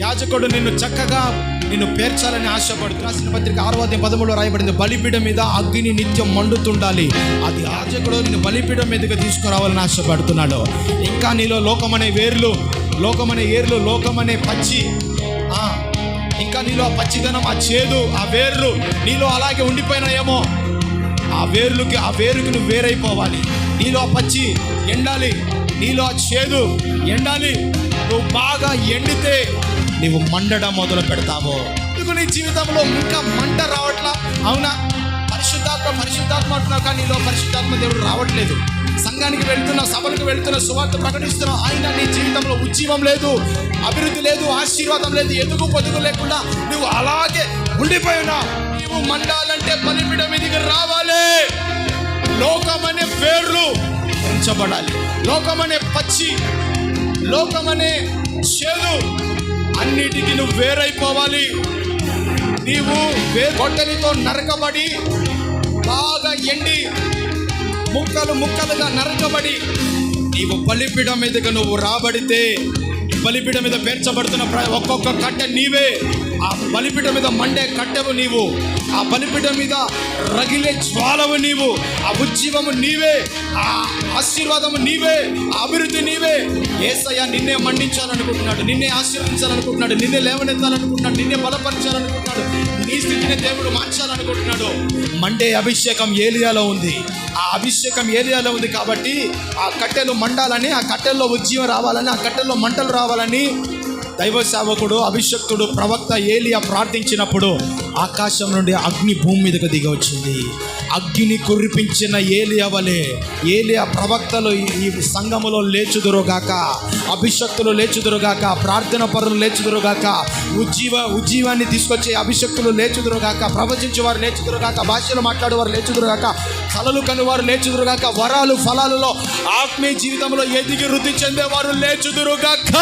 యాజకుడు నిన్ను చక్కగా నిన్ను పేర్చాలని ఆశపడుతూ రాసిన పత్రిక ఆరో అధ్యాయం రాయబడింది బలిపీఠం మీద అగ్ని నిత్యం మండుతుండాలి. అది యాజకుడు నిన్ను బలిపీఠం మీదకి తీసుకురావాలని ఆశపడుతున్నాడు. ఇంకా నీలో లోకమనే వేర్లు లోకమనే ఏర్లు లోకమనే పచ్చి ఇంకా నీలో ఆ పచ్చిదనం ఆ చేదు ఆ వేర్లు నీలో అలాగే ఉండిపోయినాయేమో. ఆ వేర్లుకి ఆ వేరుకి నువ్వు వేరైపోవాలి. నీలో ఆ పచ్చి ఎండాలి నీలో ఆ చేదు ఎండాలి. నువ్వు బాగా ఎండితే నీవు మండడం మొదలు పెడతావు? నీకు నీ జీవితంలో ఇంకా మంట రావట్లా? అవునా? పరిశుద్ధాత్మ పరిశుద్ధాత్మ అంటున్నావు కానీ నీలో పరిశుద్ధాత్మ దేవుడు రావట్లేదు. సంఘానికి వెళ్తున్నా సభలకు వెళ్తున్న సువార్త ప్రకటిస్తున్నావు ఆయన నీ జీవితంలో ఉజ్జీవం లేదు అభివృద్ధి లేదు ఆశీర్వాదం లేదు ఎదుగు పొదుగు లేకుండా నువ్వు అలాగే ఉండిపోయినా నీవు మండాలంటే బలిపిడ మీదకి రావాలి. లోకమనే పేర్లు పెంచబడాలి లోకమనే పచ్చి. లోకమనే చేదు. అన్నిటికీ నువ్వు వేరైపోవాలి. నీవు వే గొడ్డలితో నరకబడి బాగా ఎండి ముక్కలు ముక్కలుగా నరకబడి నీవు బలిపీఠం మీదకి నువ్వు రాబడితే బలిపీఠం మీద పేర్చబడుతున్న ప్ర- ఒక్కొక్క కట్టె నీవే. ఆ బలిపీఠం మీద మండే కట్టెవు నీవు. ఆ బలిపీఠం మీద రగిలే జ్వాలవు నీవు. ఆ ఉజ్జీవము నీవే. ఆ ఆశీర్వాదము నీవే. ఆ అభివృద్ధి నీవే. ఏసయ్య నిన్నే మండించాలనుకుంటున్నాడు. నిన్నే ఆశీర్వదించాలనుకుంటున్నాడు. నిన్నే లేవనెత్తాలనుకుంటున్నాడు. నిన్నే బలపరచాలనుకుంటున్నాడు. దేవుడు మార్చాలనుకుంటున్నాడు. మండే అభిషేకం ఏలియాలో ఉంది. ఆ అభిషేకం ఏలియాలో ఉంది కాబట్టి ఆ కట్టెలు మండాలని ఆ కట్టెల్లో ఉజ్జీవం రావాలని ఆ కట్టెల్లో మంటలు రావాలని దైవ సేవకుడు అభిషక్తుడు ప్రవక్త ఏలియా ప్రార్థించినప్పుడు ఆకాశం నుండి అగ్ని భూమి మీదకు దిగి వచ్చింది అగ్గిని కురిపించిన ఏలియా వలె ఏలియా ప్రవక్తలు ఈ- సంఘములో లేచుదురుగాక అభిషక్తులు లేచుదురుగాక ప్రార్థన పరులు లేచుదురుగాక ఉజ్జీవ ఉజ్జీవాన్ని తీసుకొచ్చే అభిషక్తులు లేచుదురుగాక ప్రవచించే వారు లేచుదురుగాక భాషలు మాట్లాడేవారు లేచుదురుగాక కలలు కనువారు లేచుదురుగాక వరాలు ఫలాలలో ఆత్మీయ జీవితంలో ఎదిగి వృద్ధి చెందేవారు లేచుదురుగాక.